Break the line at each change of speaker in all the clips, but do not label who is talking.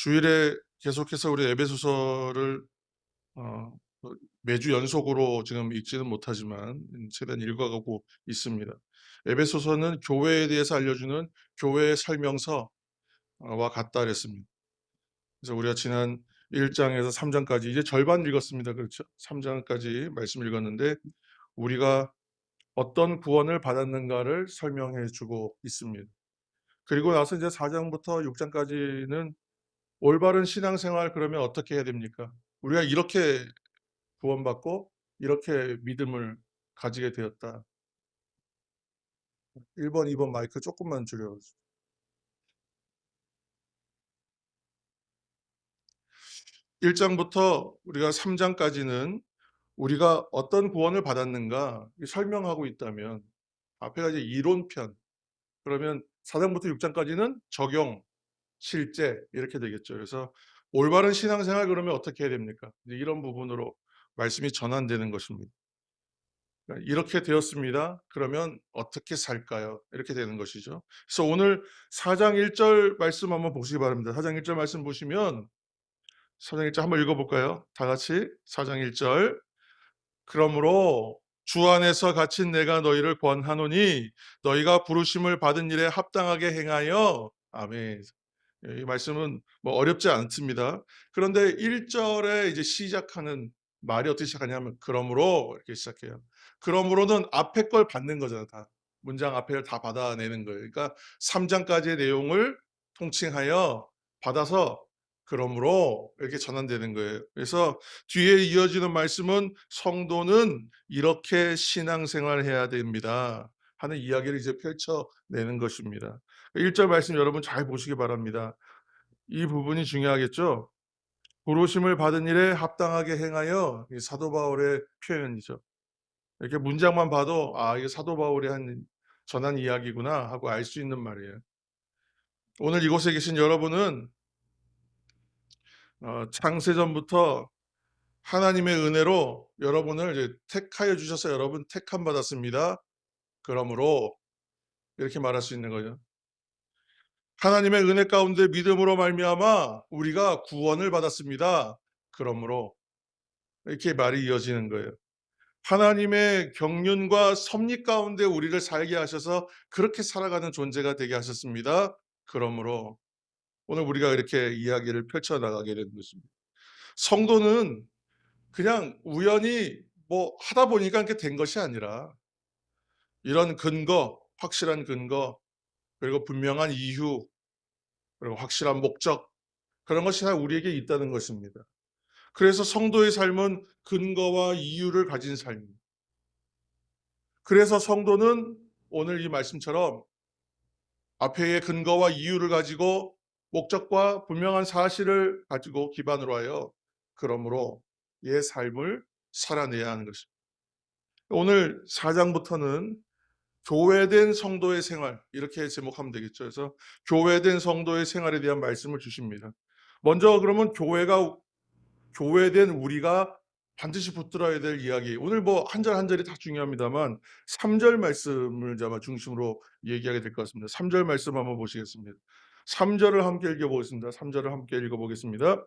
주일에 계속해서 우리 에베소서를 어, 어, 매주 연속으로 지금 읽지는 못하지만 최대한 읽어가고 있습니다. 에베소서는 교회에 대해서 알려주는 교회의 설명서와 같다 그랬습니다. 그래서 우리가 지난 1장에서 3장까지 이제 절반 읽었습니다. 그렇죠? 3장까지 말씀 읽었는데 우리가 어떤 구원을 받았는가를 설명해 주고 있습니다. 그리고 나서 이제 4장부터 6장까지는 올바른 신앙생활 그러면 어떻게 해야 됩니까? 우리가 이렇게 구원받고 이렇게 믿음을 가지게 되었다. 1번, 2번 마이크 조금만 줄여주세요. 1장부터 우리가 3장까지는 우리가 어떤 구원을 받았는가 설명하고 있다면 앞에가 이제 이론편 그러면 4장부터 6장까지는 적용, 실제 이렇게 되겠죠. 그래서 올바른 신앙생활 그러면 어떻게 해야 됩니까? 이런 부분으로 말씀이 전환되는 것입니다. 그러니까 이렇게 되었습니다. 그러면 어떻게 살까요? 이렇게 되는 것이죠. 그래서 오늘 4장 1절 말씀 한번 보시기 바랍니다. 4장 1절 말씀 보시면 4장 1절 한번 읽어볼까요? 다 같이 4장 1절 그러므로 주 안에서 갇힌 내가 너희를 권하노니 너희가 부르심을 받은 일에 합당하게 행하여 아멘. 이 말씀은 뭐 어렵지 않습니다. 그런데 1절에 이제 시작하는 말이 어떻게 시작하냐면 그러므로 이렇게 시작해요. 그러므로는 앞에 걸 받는 거잖아, 다. 문장 앞에를 다 받아내는 거예요. 그러니까 3장까지의 내용을 통칭하여 받아서 그러므로 이렇게 전환되는 거예요. 그래서 뒤에 이어지는 말씀은 성도는 이렇게 신앙생활 해야 됩니다. 하는 이야기를 이제 펼쳐내는 것입니다. 1절 말씀 여러분 잘 보시기 바랍니다. 이 부분이 중요하겠죠? 부르심을 받은 일에 합당하게 행하여 사도 바울의 표현이죠. 이렇게 문장만 봐도 아 이게 사도 바울이 한 전한 이야기구나 하고 알 수 있는 말이에요. 오늘 이곳에 계신 여러분은 어, 창세전부터 하나님의 은혜로 여러분을 이제 택하여 주셔서 여러분 택함 받았습니다. 그러므로 이렇게 말할 수 있는 거죠. 하나님의 은혜 가운데 믿음으로 말미암아 우리가 구원을 받았습니다. 그러므로 이렇게 말이 이어지는 거예요. 하나님의 경륜과 섭리 가운데 우리를 살게 하셔서 그렇게 살아가는 존재가 되게 하셨습니다. 그러므로 오늘 우리가 이렇게 이야기를 펼쳐 나가게 되는 것입니다. 성도는 그냥 우연히 뭐 하다 보니까 이렇게 된 것이 아니라 이런 근거, 확실한 근거, 그리고 분명한 이유, 그리고 확실한 목적 그런 것이 다 우리에게 있다는 것입니다. 그래서 성도의 삶은 근거와 이유를 가진 삶입니다. 그래서 성도는 오늘 이 말씀처럼 앞에의 근거와 이유를 가지고 목적과 분명한 사실을 가지고 기반으로 하여 그러므로 얘 삶을 살아내야 하는 것입니다. 오늘 4장부터는 교회된 성도의 생활 이렇게 제목하면 되겠죠. 그래서 교회된 성도의 생활에 대한 말씀을 주십니다. 먼저 그러면 교회가 교회된 우리가 반드시 붙들어야 될 이야기. 오늘 뭐 한 절 한 절이 다 중요합니다만 3절 말씀을 아마 중심으로 얘기하게 될 것 같습니다. 3절 말씀 한번 보시겠습니다. 3절을 함께 읽어보겠습니다. 3절을 함께 읽어보겠습니다.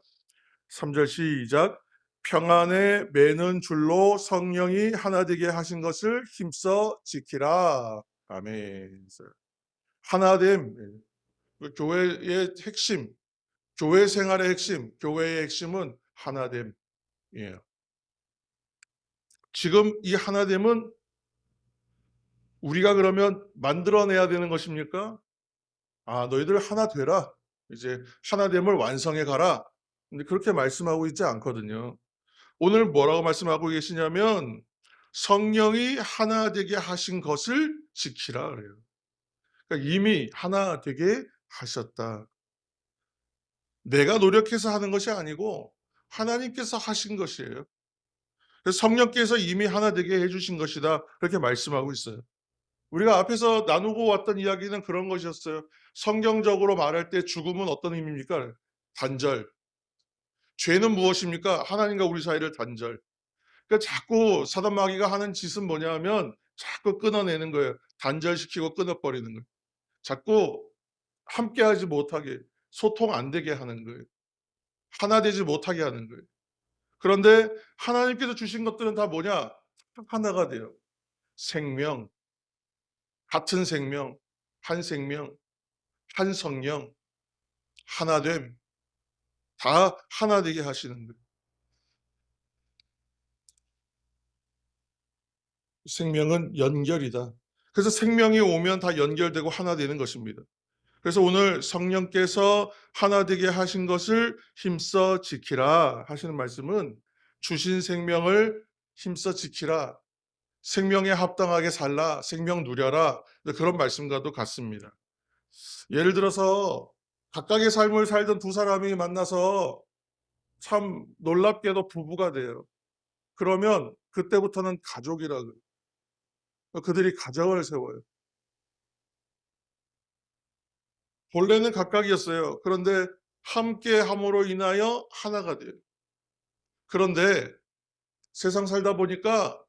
3절 시작. 평안에 매는 줄로 성령이 하나 되게 하신 것을 힘써 지키라. 아멘. 하나됨. 그 교회의 핵심, 교회 생활의 핵심, 교회의 핵심은 하나됨이에요. 지금 이 하나됨은 우리가 그러면 만들어내야 되는 것입니까? 아, 너희들 하나 되라. 이제 하나됨을 완성해 가라. 그렇게 말씀하고 있지 않거든요. 오늘 뭐라고 말씀하고 계시냐면 성령이 하나 되게 하신 것을 지키라 그래요. 그러니까 이미 하나 되게 하셨다. 내가 노력해서 하는 것이 아니고 하나님께서 하신 것이에요. 성령께서 이미 하나 되게 해주신 것이다. 그렇게 말씀하고 있어요. 우리가 앞에서 나누고 왔던 이야기는 그런 것이었어요. 성경적으로 말할 때 죽음은 어떤 의미입니까? 단절. 죄는 무엇입니까? 하나님과 우리 사이를 단절. 그러니까 자꾸 사단 마귀가 하는 짓은 뭐냐면 자꾸 끊어내는 거예요. 단절시키고 끊어버리는 거예요. 자꾸 함께하지 못하게 소통 안 되게 하는 거예요. 하나 되지 못하게 하는 거예요. 그런데 하나님께서 주신 것들은 다 뭐냐? 하나가 돼요. 생명, 같은 생명, 한 생명, 한 성령, 하나됨, 다 하나 되게 하시는 거예요. 생명은 연결이다. 그래서 생명이 오면 다 연결되고 하나 되는 것입니다. 그래서 오늘 성령께서 하나 되게 하신 것을 힘써 지키라 하시는 말씀은 주신 생명을 힘써 지키라. 생명에 합당하게 살라. 생명 누려라. 그런 말씀과도 같습니다. 예를 들어서 각각의 삶을 살던 두 사람이 만나서 참 놀랍게도 부부가 돼요. 그러면 그때부터는 가족이라 그래요. 그들이 가정을 세워요. 본래는 각각이었어요. 그런데 함께 함으로 인하여 하나가 돼요. 그런데 세상 살다 보니까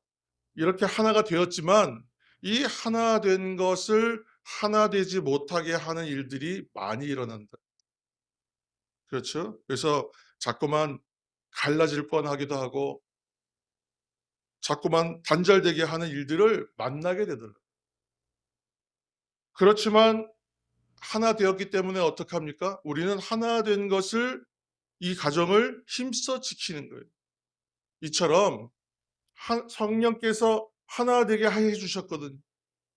이렇게 하나가 되었지만 이 하나 된 것을 하나 되지 못하게 하는 일들이 많이 일어난다. 그렇죠? 그래서 자꾸만 갈라질 뻔하기도 하고 자꾸만 단절되게 하는 일들을 만나게 되더라고요. 그렇지만 하나 되었기 때문에 어떡합니까? 우리는 하나 된 것을 이 가정을 힘써 지키는 거예요. 이처럼 한- 성령께서 하나 되게 해 주셨거든요.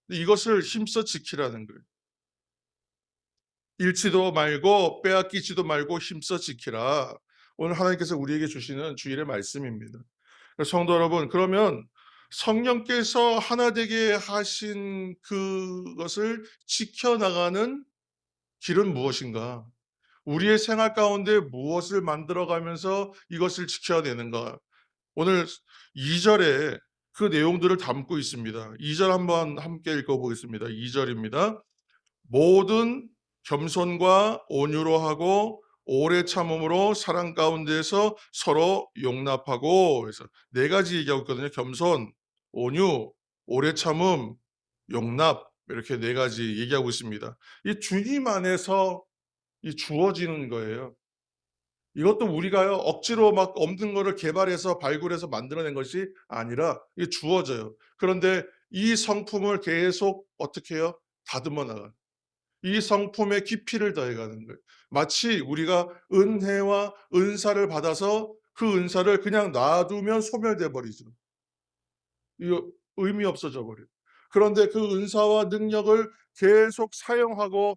이것을 힘써 지키라는 거예요. 잃지도 말고 빼앗기지도 말고 힘써 지키라. 오늘 하나님께서 우리에게 주시는 주일의 말씀입니다. 성도 여러분, 그러면 성령께서 하나 되게 하신 그것을 지켜나가는 길은 무엇인가? 우리의 생활 가운데 무엇을 만들어가면서 이것을 지켜내는가? 오늘 2절에 그 내용들을 담고 있습니다. 2절 한번 함께 읽어보겠습니다. 2절입니다. 모든 겸손과 온유로 하고 오래 참음으로 사랑 가운데서 서로 용납하고 그래서 네 가지 얘기하고 있거든요. 겸손, 온유, 오래 참음, 용납 이렇게 네 가지 얘기하고 있습니다. 이 주님 안에서 이 주어지는 거예요. 이것도 우리가요 억지로 막 없는 거를 개발해서 발굴해서 만들어낸 것이 아니라 이게 주어져요. 그런데 이 성품을 계속 어떻게 해요? 다듬어 나가. 이 성품의 깊이를 더해가는 거예요. 마치 우리가 은혜와 은사를 받아서 그 은사를 그냥 놔두면 소멸돼 버리죠. 이거 의미 없어져 버려요. 그런데 그 은사와 능력을 계속 사용하고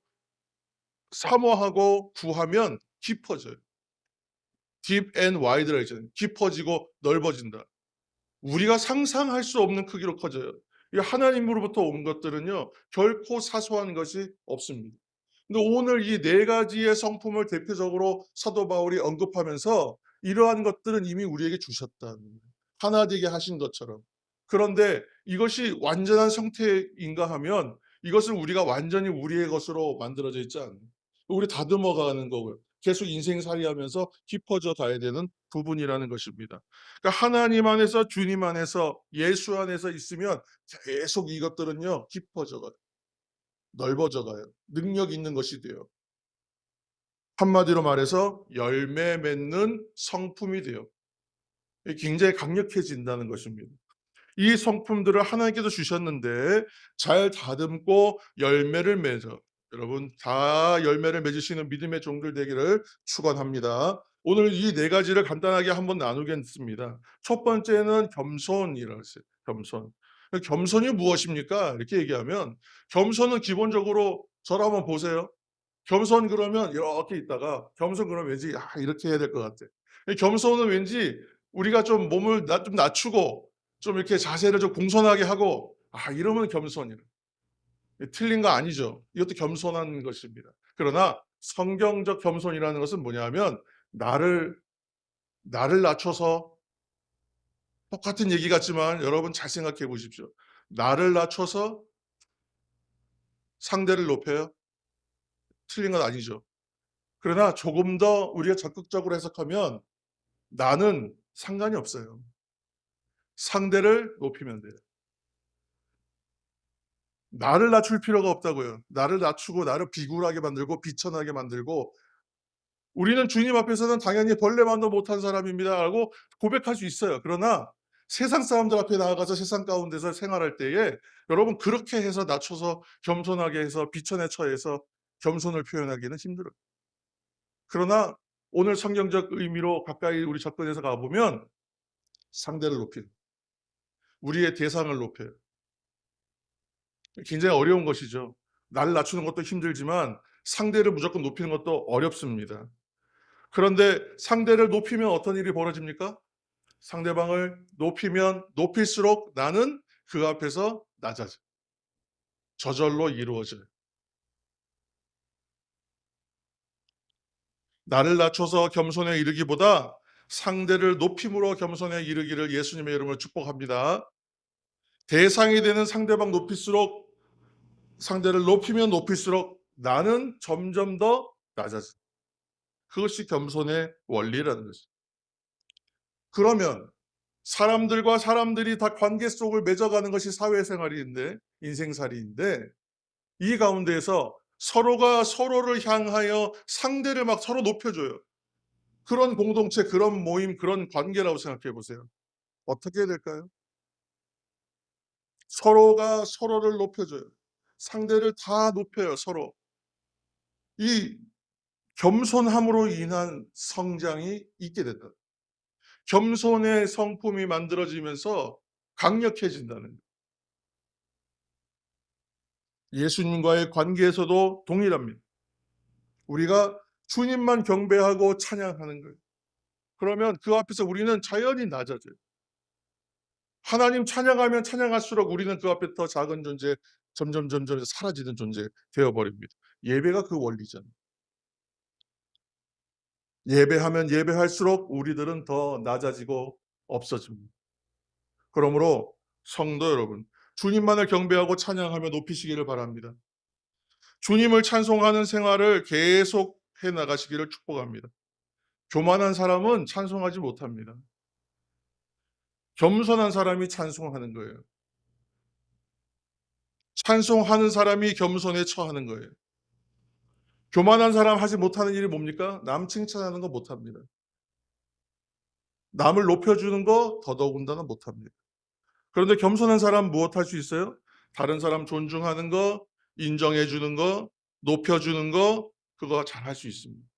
사모하고 구하면 깊어져요. And wide라 했잖아요. 깊어지고 넓어진다. 우리가 상상할 수 없는 크기로 커져요. 이 하나님으로부터 온 것들은요, 결코 사소한 것이 없습니다. 근데 오늘 이 네 가지의 성품을 대표적으로 사도 바울이 언급하면서 이러한 것들은 이미 우리에게 주셨다. 하나 되게 하신 것처럼. 그런데 이것이 완전한 성태인가 하면 이것을 우리가 완전히 우리의 것으로 만들어져 있지 않아요. 우리 다듬어 가는 거고요. 계속 인생살이 하면서 깊어져 가야 되는 부분이라는 것입니다. 그러니까 하나님 안에서 주님 안에서 예수 안에서 있으면 계속 이것들은요 깊어져 가요. 넓어져 가요. 능력 있는 것이 돼요. 한마디로 말해서 열매 맺는 성품이 돼요. 굉장히 강력해진다는 것입니다. 이 성품들을 하나님께서 주셨는데 잘 다듬고 열매를 맺어 여러분 다 열매를 맺으시는 믿음의 종들 되기를 축원합니다. 오늘 이 네 가지를 간단하게 한번 나누겠습니다. 첫 번째는 겸손이라고 했어요. 겸손. 겸손이 무엇입니까? 이렇게 얘기하면 겸손은 기본적으로 저를 한번 보세요. 겸손 그러면 이렇게 있다가 겸손 그러면 왠지 아, 이렇게 해야 될 것 같아. 겸손은 왠지 우리가 좀 몸을 나- 좀 낮추고 좀 이렇게 자세를 좀 공손하게 하고 아 이러면 겸손이라. 틀린 거 아니죠. 이것도 겸손한 것입니다. 그러나 성경적 겸손이라는 것은 뭐냐면 나를 나를 낮춰서 똑같은 얘기 같지만 여러분 잘 생각해 보십시오. 나를 낮춰서 상대를 높여요? 틀린 건 아니죠. 그러나 조금 더 우리가 적극적으로 해석하면 나는 상관이 없어요. 상대를 높이면 돼요. 나를 낮출 필요가 없다고요. 나를 낮추고 나를 비굴하게 만들고 비천하게 만들고 우리는 주님 앞에서는 당연히 벌레만도 못한 사람입니다. 라고 고백할 수 있어요. 그러나 세상 사람들 앞에 나아가서 세상 가운데서 생활할 때에 여러분 그렇게 해서 낮춰서 겸손하게 해서 비천에 처해서 겸손을 표현하기는 힘들어요. 그러나 오늘 성경적 의미로 가까이 우리 접근해서 가보면 상대를 높이는 우리의 대상을 높여요. 굉장히 어려운 것이죠. 나를 낮추는 것도 힘들지만 상대를 무조건 높이는 것도 어렵습니다. 그런데 상대를 높이면 어떤 일이 벌어집니까? 상대방을 높이면 높일수록 나는 그 앞에서 낮아져. 저절로 이루어져요. 나를 낮춰서 겸손에 이르기보다 상대를 높임으로 겸손에 이르기를 예수님의 이름으로 축복합니다. 대상이 되는 상대방 높일수록 상대를 높이면 높일수록 나는 점점 더 낮아져. 그것이 겸손의 원리라는 것이죠. 그러면 사람들과 사람들이 다 관계 속을 맺어가는 것이 사회생활인데 인생살이인데 이 가운데에서 서로가 서로를 향하여 상대를 막 서로 높여줘요. 그런 공동체, 그런 모임, 그런 관계라고 생각해 보세요. 어떻게 해야 될까요? 서로가 서로를 높여줘요. 상대를 다 높여요, 서로. 이 겸손함으로 인한 성장이 있게 된다. 겸손의 성품이 만들어지면서 강력해진다는 거예요. 예수님과의 관계에서도 동일합니다. 우리가 주님만 경배하고 찬양하는 거예요. 그러면 그 앞에서 우리는 자연히 낮아져요. 하나님 찬양하면 찬양할수록 우리는 그 앞에 더 작은 존재, 점점 점점 사라지는 존재 되어버립니다. 예배가 그 원리잖아요. 예배하면 예배할수록 우리들은 더 낮아지고 없어집니다. 그러므로 성도 여러분, 주님만을 경배하고 찬양하며 높이시기를 바랍니다. 주님을 찬송하는 생활을 계속 해 나가시기를 축복합니다. 교만한 사람은 찬송하지 못합니다. 겸손한 사람이 찬송하는 거예요. 찬송하는 사람이 겸손에 처하는 거예요. 교만한 사람 하지 못하는 일이 뭡니까? 남 칭찬하는 거 못합니다. 남을 높여주는 거 더더군다나 못합니다. 그런데 겸손한 사람 무엇 할 수 있어요? 다른 사람 존중하는 거, 인정해 주는 거, 높여주는 거, 그거 잘 할 수 있습니다.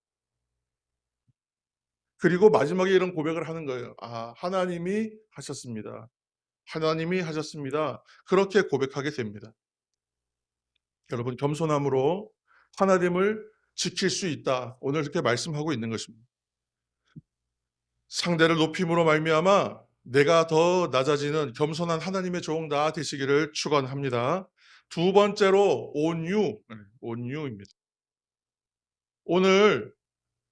그리고 마지막에 이런 고백을 하는 거예요. 아, 하나님이 하셨습니다. 하나님이 하셨습니다. 그렇게 고백하게 됩니다. 여러분, 겸손함으로 하나님을 지킬 수 있다. 오늘 이렇게 말씀하고 있는 것입니다. 상대를 높임으로 말미암아 내가 더 낮아지는 겸손한 하나님의 종다 되시기를 축원합니다. 두 번째로 온유, 네, 온유입니다. 오늘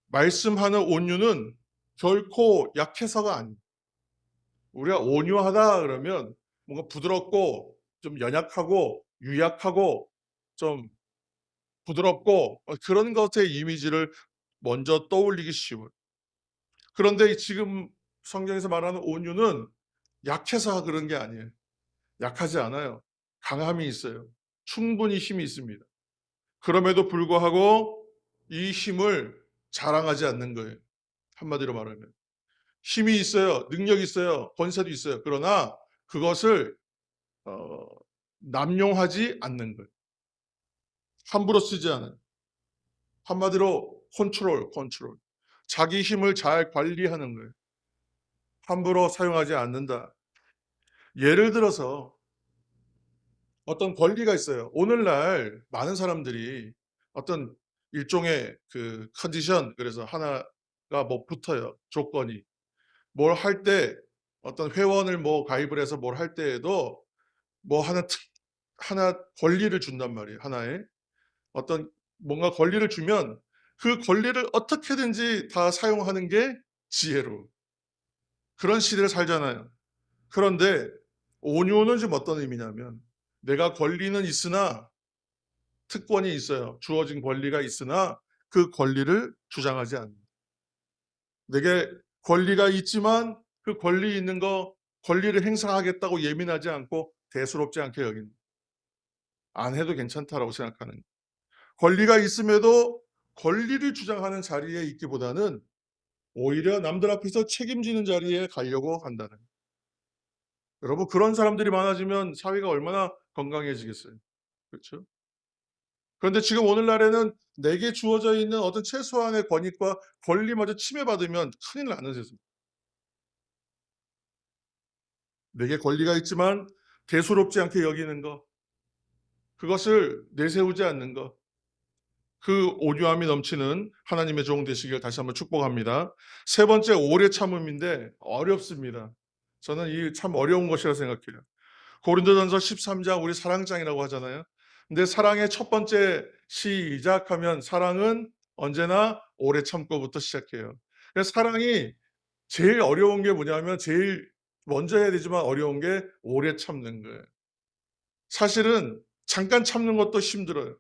말씀하는 온유는 결코 약해서가 아닙니다. 우리가 온유하다 그러면 뭔가 부드럽고 좀 연약하고 유약하고 좀 부드럽고 어, 그런 것의 이미지를 먼저 떠올리기 쉬워요. 그런데 지금 성경에서 말하는 온유는 약해서 그런 게 아니에요. 약하지 않아요. 강함이 있어요. 충분히 힘이 있습니다. 그럼에도 불구하고 이 힘을 자랑하지 않는 거예요. 한마디로 말하면. 힘이 있어요. 능력이 있어요. 권세도 있어요. 그러나 그것을 어, 남용하지 않는 거예요. 함부로 쓰지 않아요. 한마디로 컨트롤, 컨트롤. 자기 힘을 잘 관리하는 거예요. 함부로 사용하지 않는다. 예를 들어서 어떤 권리가 있어요. 오늘날 많은 사람들이 어떤 일종의 그 컨디션 그래서 하나가 뭐 붙어요. 조건이. 뭘 할 때 어떤 회원을 뭐 가입을 해서 뭘 할 때에도 뭐 하나 특 하나 권리를 준단 말이에요. 하나의 어떤 뭔가 권리를 주면 그 권리를 어떻게든지 다 사용하는 게 지혜로 그런 시대를 살잖아요. 그런데 온유는 지금 어떤 의미냐면 내가 권리는 있으나 특권이 있어요. 주어진 권리가 있으나 그 권리를 주장하지 않는다. 내게 권리가 있지만 그 권리 있는 거 권리를 행사하겠다고 예민하지 않고 대수롭지 않게 여긴다. 안 해도 괜찮다라고 생각하는 권리가 있음에도 권리를 주장하는 자리에 있기보다는 오히려 남들 앞에서 책임지는 자리에 가려고 한다는. 여러분 그런 사람들이 많아지면 사회가 얼마나 건강해지겠어요. 그렇죠? 그런데 지금 오늘날에는 내게 주어져 있는 어떤 최소한의 권익과 권리마저 침해받으면 큰일 나는 세상. 내게 권리가 있지만 대수롭지 않게 여기는 것. 그것을 내세우지 않는 것. 그 오류함이 넘치는 하나님의 종 되시길 다시 한번 축복합니다. 세 번째 오래 참음인데 어렵습니다. 저는 이 참 어려운 것이라 생각해요. 고린도전서 13장 우리 사랑장이라고 하잖아요. 근데 사랑의 첫 번째 시작하면 사랑은 언제나 오래 참고부터 시작해요. 사랑이 제일 어려운 게 뭐냐면 제일 먼저 해야 되지만 어려운 게 오래 참는 거예요. 사실은 잠깐 참는 것도 힘들어요.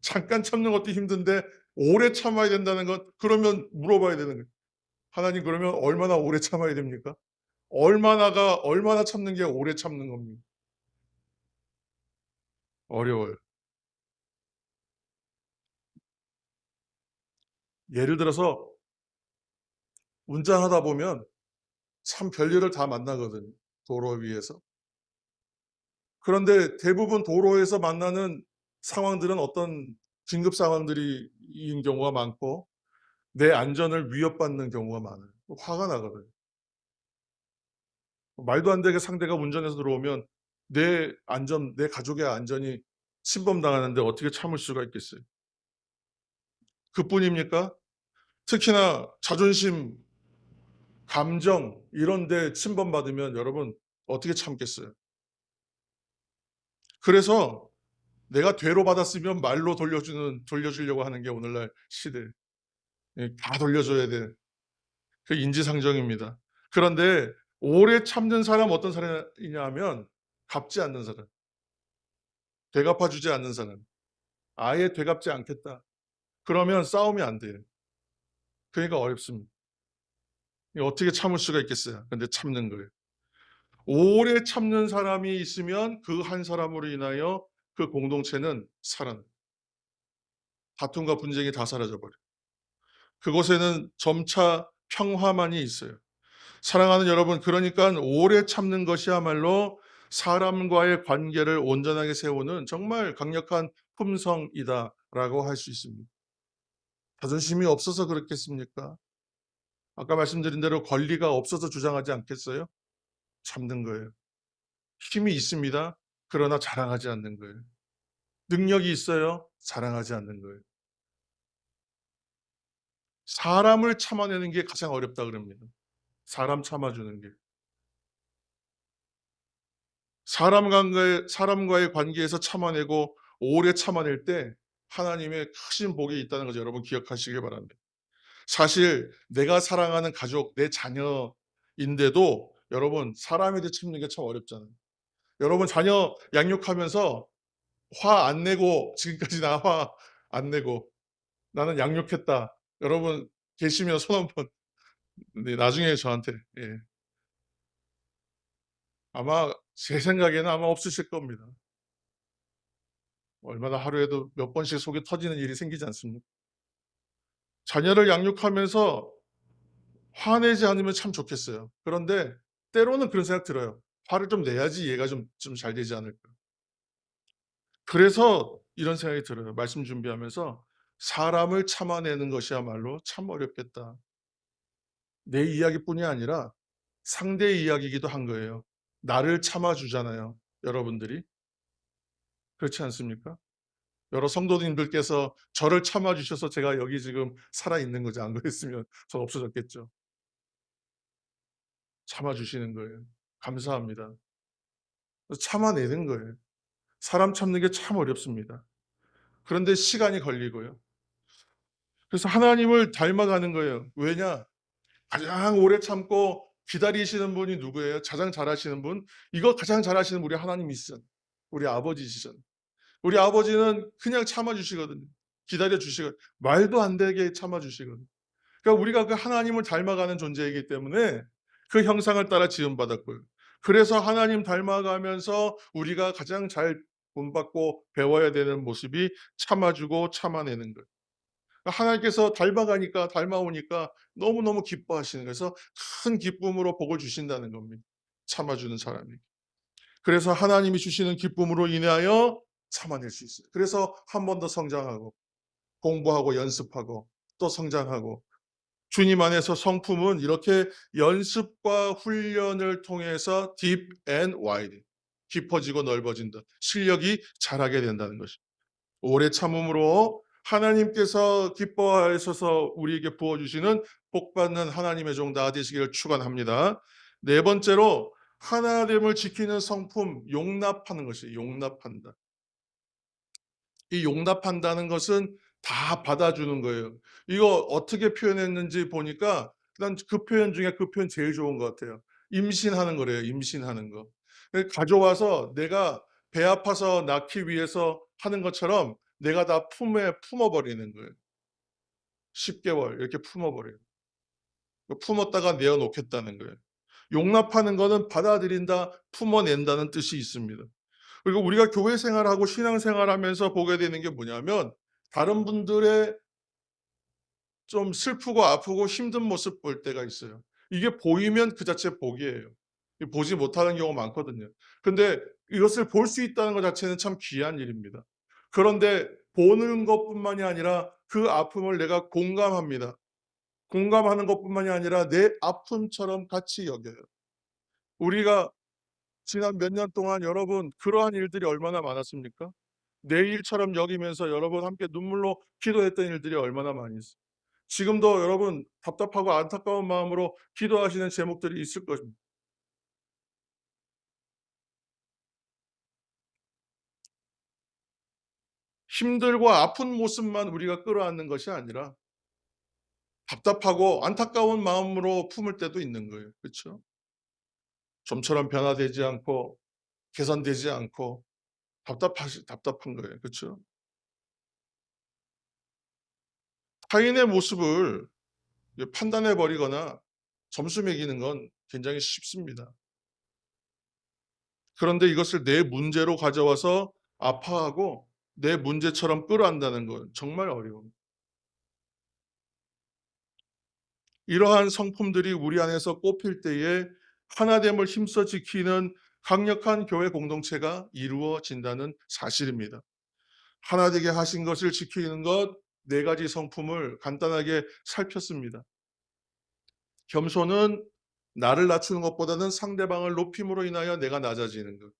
잠깐 참는 것도 힘든데 오래 참아야 된다는 것 그러면 물어봐야 되는 거예요. 하나님 그러면 얼마나 오래 참아야 됩니까? 얼마나가 얼마나 참는 게 오래 참는 겁니까? 어려워요. 예를 들어서 운전하다 보면 참 별일을 다 만나거든요. 도로 위에서. 그런데 대부분 도로에서 만나는 상황들은 어떤 긴급 상황들이 인 경우가 많고 내 안전을 위협받는 경우가 많아요. 화가 나거든요. 말도 안 되게 상대가 운전해서 들어오면 내 안전, 내 가족의 안전이 침범당하는데 어떻게 참을 수가 있겠어요? 그뿐입니까? 특히나 자존심, 감정 이런 데 침범받으면 여러분 어떻게 참겠어요? 그래서 내가 되로 받았으면 말로 돌려주는 돌려주려고 하는 게 오늘날 시대. 예, 다 돌려줘야 돼. 그 인지상정입니다. 그런데 오래 참는 사람 어떤 사람이냐 하면 갚지 않는 사람. 되갚아 주지 않는 사람. 아예 되갚지 않겠다. 그러면 싸움이 안 돼요. 그러니까 어렵습니다. 어떻게 참을 수가 있겠어요? 근데 참는 거예요. 오래 참는 사람이 있으면 그 한 사람으로 인하여 그 공동체는 살아나. 다툼과 분쟁이 다 사라져버려. 그곳에는 점차 평화만이 있어요. 사랑하는 여러분, 그러니까 오래 참는 것이야말로 사람과의 관계를 온전하게 세우는 정말 강력한 품성이다라고 할 수 있습니다. 자존심이 없어서 그렇겠습니까? 아까 말씀드린 대로 권리가 없어서 주장하지 않겠어요? 참는 거예요. 힘이 있습니다. 그러나 자랑하지 않는 거예요. 능력이 있어요. 자랑하지 않는 거예요. 사람을 참아내는 게 가장 어렵다 그럽니다. 사람 참아주는 게. 사람과의, 사람과의 관계에서 참아내고 오래 참아낼 때 하나님의 크신 복이 있다는 것을 여러분 기억하시길 바랍니다. 사실 내가 사랑하는 가족, 내 자녀인데도 여러분 사람에 대해 참는 게 참 어렵잖아요. 여러분 자녀 양육하면서 화 안 내고 지금까지 나 화 안 내고 나는 양육했다. 여러분 계시면 손 한 번 네, 나중에 저한테 예. 아마 제 생각에는 아마 없으실 겁니다. 얼마나 하루에도 몇 번씩 속이 터지는 일이 생기지 않습니까? 자녀를 양육하면서 화내지 않으면 참 좋겠어요. 그런데 때로는 그런 생각 들어요. 화를 좀 내야지 얘가 좀 좀 잘 되지 않을까. 그래서 이런 생각이 들어요. 말씀 준비하면서 사람을 참아내는 것이야말로 참 어렵겠다. 내 이야기뿐이 아니라 상대의 이야기이기도 한 거예요. 나를 참아주잖아요. 여러분들이. 그렇지 않습니까? 여러 성도님들께서 저를 참아주셔서 제가 여기 지금 살아있는 거죠. 안 그랬으면 전 없어졌겠죠. 참아주시는 거예요. 감사합니다. 참아내는 거예요. 사람 참는 게 참 어렵습니다. 그런데 시간이 걸리고요. 그래서 하나님을 닮아가는 거예요. 왜냐? 가장 오래 참고 기다리시는 분이 누구예요? 가장 잘하시는 분? 이거 가장 잘하시는 우리 하나님이시잖아요. 우리 아버지시잖아요. 우리 아버지는 그냥 참아주시거든요. 기다려주시거든요. 말도 안 되게 참아주시거든요. 그러니까 우리가 그 하나님을 닮아가는 존재이기 때문에 그 형상을 따라 지음받았고요. 그래서 하나님 닮아가면서 우리가 가장 잘 본받고 배워야 되는 모습이 참아주고 참아내는 것. 하나님께서 닮아가니까 닮아오니까 너무너무 기뻐하시는. 그래서 큰 기쁨으로 복을 주신다는 겁니다. 참아주는 사람에게. 그래서 하나님이 주시는 기쁨으로 인하여 참아낼 수 있어요. 그래서 한 번 더 성장하고 공부하고 연습하고 또 성장하고 주님 안에서 성품은 이렇게 연습과 훈련을 통해서 deep and wide 깊어지고 넓어진다. 실력이 자라게 된다는 것입니다. 오래 참음으로 하나님께서 기뻐하셔서 우리에게 부어주시는 복받는 하나님의 종다 되시기를 축원합니다. 네 번째로 하나됨을 지키는 성품 용납하는 것이 용납한다. 이 용납한다는 것은 다 받아주는 거예요. 이거 어떻게 표현했는지 보니까 난 그 표현 중에 그 표현 제일 좋은 것 같아요. 임신하는 거래요. 임신하는 거. 가져와서 내가 배 아파서 낳기 위해서 하는 것처럼 내가 다 품에 품어버리는 거예요. 10개월 이렇게 품어버려요. 품었다가 내어놓겠다는 거예요. 용납하는 것은 받아들인다, 품어낸다는 뜻이 있습니다. 그리고 우리가 교회 생활하고 신앙 생활하면서 보게 되는 게 뭐냐면 다른 분들의 좀 슬프고 아프고 힘든 모습 볼 때가 있어요. 이게 보이면 그 자체 복이에요. 보지 못하는 경우가 많거든요. 근데 이것을 볼 수 있다는 것 자체는 참 귀한 일입니다. 그런데 보는 것뿐만이 아니라 그 아픔을 내가 공감합니다. 공감하는 것뿐만이 아니라 내 아픔처럼 같이 여겨요. 우리가 지난 몇 년 동안 여러분 그러한 일들이 얼마나 많았습니까? 내 일처럼 여기면서 여러분 함께 눈물로 기도했던 일들이 얼마나 많이 있어요. 지금도 여러분 답답하고 안타까운 마음으로 기도하시는 제목들이 있을 것입니다. 힘들고 아픈 모습만 우리가 끌어안는 것이 아니라 답답하고 안타까운 마음으로 품을 때도 있는 거예요. 그렇죠? 좀처럼 변화되지 않고 개선되지 않고 답답하시 답답한 거예요. 그렇죠? 타인의 모습을 판단해 버리거나 점수 매기는 건 굉장히 쉽습니다. 그런데 이것을 내 문제로 가져와서 아파하고 내 문제처럼 끌어안다는 건 정말 어려운 이러한 성품들이 우리 안에서 꼽힐 때에 하나됨을 힘써 지키는 강력한 교회 공동체가 이루어진다는 사실입니다. 하나 되게 하신 것을 지키는 것 네 가지 성품을 간단하게 살폈습니다. 겸손은 나를 낮추는 것보다는 상대방을 높임으로 인하여 내가 낮아지는 것.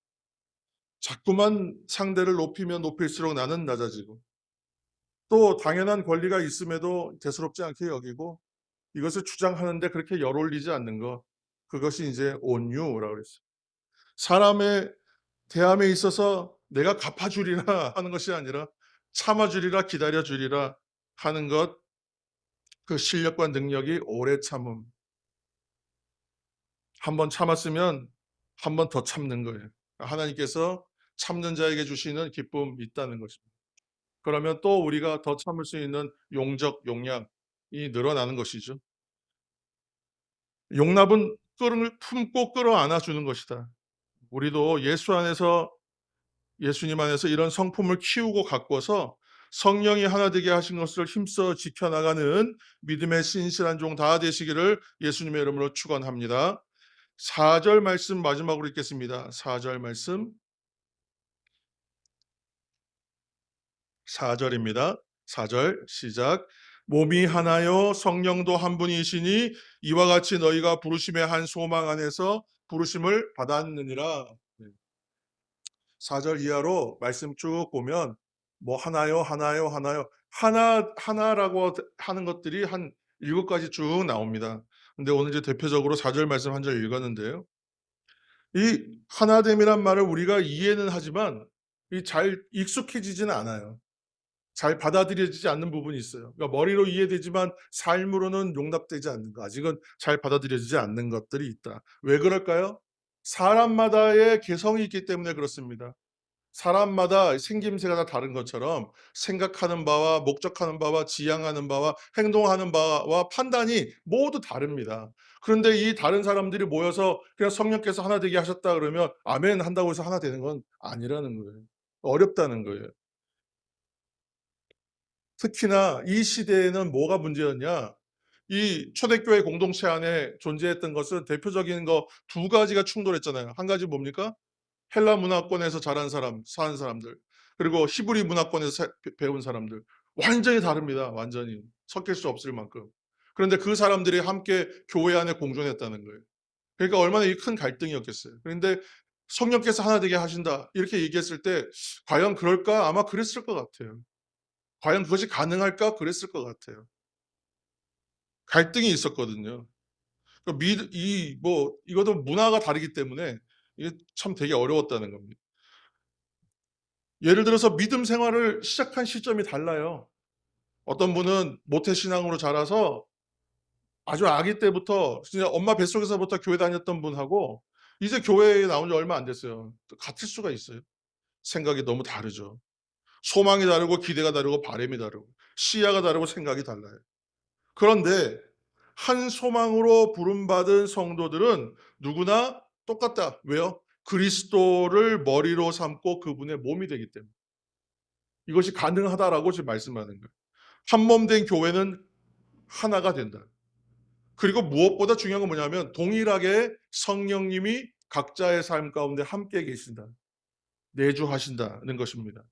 자꾸만 상대를 높이면 높일수록 나는 낮아지고 또 당연한 권리가 있음에도 대수롭지 않게 여기고 이것을 주장하는데 그렇게 열올리지 않는 것. 그것이 이제 온유라고 그랬어요. 사람의 대함에 있어서 내가 갚아주리라 하는 것이 아니라 참아주리라 기다려주리라 하는 것. 그 실력과 능력이 오래 참음. 한번 참았으면 한 번 더 참는 거예요. 하나님께서 참는 자에게 주시는 기쁨이 있다는 것입니다. 그러면 또 우리가 더 참을 수 있는 용적, 용량이 늘어나는 것이죠. 용납은 끌을 품고 끌어안아 주는 것이다. 우리도 예수 안에서 예수님 안에서 이런 성품을 키우고 가꿔서 성령이 하나 되게 하신 것을 힘써 지켜나가는 믿음의 신실한 종 다 되시기를 예수님의 이름으로 축원합니다. 4절 말씀 마지막으로 읽겠습니다. 4절 말씀 4절입니다. 4절 시작. 몸이 하나요 성령도 한 분이시니 이와 같이 너희가 부르심의 한 소망 안에서 부르심을 받았느니라. 4절 이하로 말씀 쭉 보면 뭐 하나요 하나요 하나요 하나 하나라고 하는 것들이 한 일곱 가지 쭉 나옵니다. 근데 오늘 이제 대표적으로 4절 말씀 한 절 읽었는데요. 이 하나됨이란 말을 우리가 이해는 하지만 이 잘 익숙해지지는 않아요. 잘 받아들여지지 않는 부분이 있어요. 그러니까 머리로 이해되지만 삶으로는 용납되지 않는 거. 아직은 잘 받아들여지지 않는 것들이 있다. 왜 그럴까요? 사람마다의 개성이 있기 때문에 그렇습니다. 사람마다 생김새가 다 다른 것처럼 생각하는 바와 목적하는 바와 지향하는 바와 행동하는 바와 판단이 모두 다릅니다. 그런데 이 다른 사람들이 모여서 그냥 성령께서 하나 되게 하셨다 그러면 아멘 한다고 해서 하나 되는 건 아니라는 거예요. 어렵다는 거예요. 특히나 이 시대에는 뭐가 문제였냐? 이 초대교회 공동체 안에 존재했던 것은 대표적인 거 두 가지가 충돌했잖아요. 한 가지 뭡니까? 헬라 문화권에서 자란 사람, 사는 사람들. 그리고 히브리 문화권에서 배운 사람들. 완전히 다릅니다. 완전히. 섞일 수 없을 만큼. 그런데 그 사람들이 함께 교회 안에 공존했다는 거예요. 그러니까 얼마나 이 큰 갈등이었겠어요. 그런데 성령께서 하나 되게 하신다. 이렇게 얘기했을 때 과연 그럴까? 아마 그랬을 것 같아요. 과연 그것이 가능할까? 그랬을 것 같아요. 갈등이 있었거든요. 그 미- 이, 뭐, 이것도 문화가 다르기 때문에 이게 참 되게 어려웠다는 겁니다. 예를 들어서 믿음 생활을 시작한 시점이 달라요. 어떤 분은 모태신앙으로 자라서 아주 아기 때부터 진짜 엄마 뱃속에서부터 교회 다녔던 분하고 이제 교회에 나온 지 얼마 안 됐어요. 또 같을 수가 있어요. 생각이 너무 다르죠. 소망이 다르고 기대가 다르고 바람이 다르고 시야가 다르고 생각이 달라요. 그런데 한 소망으로 부름받은 성도들은 누구나 똑같다. 왜요? 그리스도를 머리로 삼고 그분의 몸이 되기 때문에. 이것이 가능하다라고 지금 말씀하는 거예요. 한 몸 된 교회는 하나가 된다. 그리고 무엇보다 중요한 건 뭐냐면 동일하게 성령님이 각자의 삶 가운데 함께 계신다. 내주하신다는 것입니다.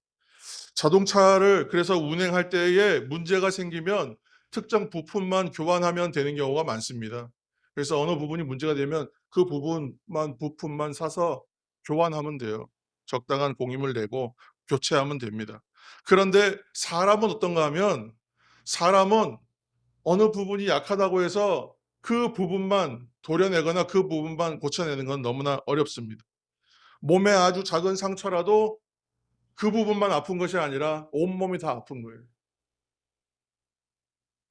자동차를 그래서 운행할 때에 문제가 생기면 특정 부품만 교환하면 되는 경우가 많습니다. 그래서 어느 부분이 문제가 되면 그 부분만 부품만 사서 교환하면 돼요. 적당한 공임을 내고 교체하면 됩니다. 그런데 사람은 어떤가 하면 사람은 어느 부분이 약하다고 해서 그 부분만 도려내거나 그 부분만 고쳐내는 건 너무나 어렵습니다. 몸에 아주 작은 상처라도 그 부분만 아픈 것이 아니라 온몸이 다 아픈 거예요.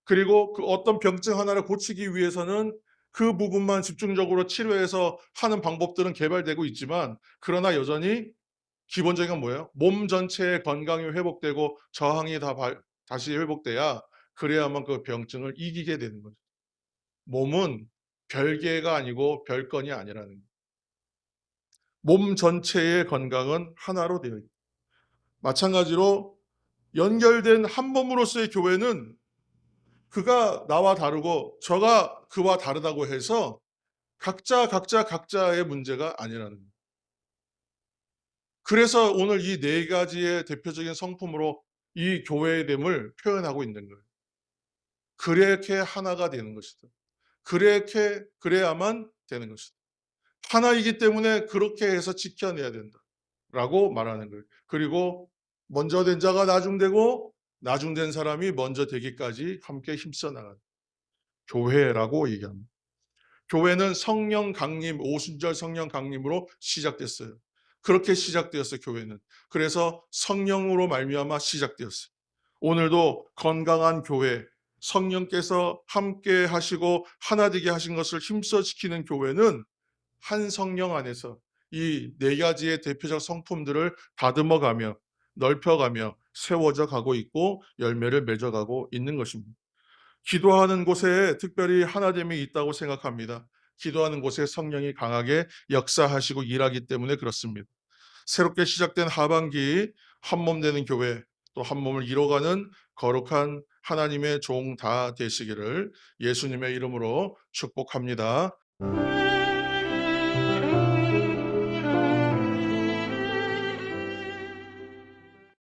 그리고 그 어떤 병증 하나를 고치기 위해서는 그 부분만 집중적으로 치료해서 하는 방법들은 개발되고 있지만 그러나 여전히 기본적인 건 뭐예요? 몸 전체의 건강이 회복되고 저항이 다 발- 다시 회복돼야 그래야만 그 병증을 이기게 되는 거죠. 몸은 별개가 아니고 별건이 아니라는 거예요. 몸 전체의 건강은 하나로 되어 있다. 마찬가지로 연결된 한 몸으로서의 교회는 그가 나와 다르고 저가 그와 다르다고 해서 각자 각자 각자의 문제가 아니라는 거예요. 그래서 오늘 이 네 가지의 대표적인 성품으로 이 교회의 됨을 표현하고 있는 거예요. 그렇게 하나가 되는 것이다. 그렇게 그래야만 되는 것이다. 하나이기 때문에 그렇게 해서 지켜내야 된다. 라고 말하는 거예요. 그리고 먼저 된 자가 나중되고 나중된 사람이 먼저 되기까지 함께 힘써 나가는 교회라고 얘기합니다. 교회는 성령 강림, 오순절 성령 강림으로 시작됐어요. 그렇게 시작되었어요, 교회는. 그래서 성령으로 말미암아 시작되었어요. 오늘도 건강한 교회, 성령께서 함께 하시고 하나 되게 하신 것을 힘써 지키는 교회는 한 성령 안에서 이 네 가지의 대표적 성품들을 다듬어 가며 넓혀가며 세워져 가고 있고 열매를 맺어가고 있는 것입니다. 기도하는 곳에 특별히 하나됨이 있다고 생각합니다. 기도하는 곳에 성령이 강하게 역사하시고 일하기 때문에 그렇습니다. 새롭게 시작된 하반기 한몸 되는 교회 또 한 몸을 이뤄가는 거룩한 하나님의 종 다 되시기를 예수님의 이름으로 축복합니다.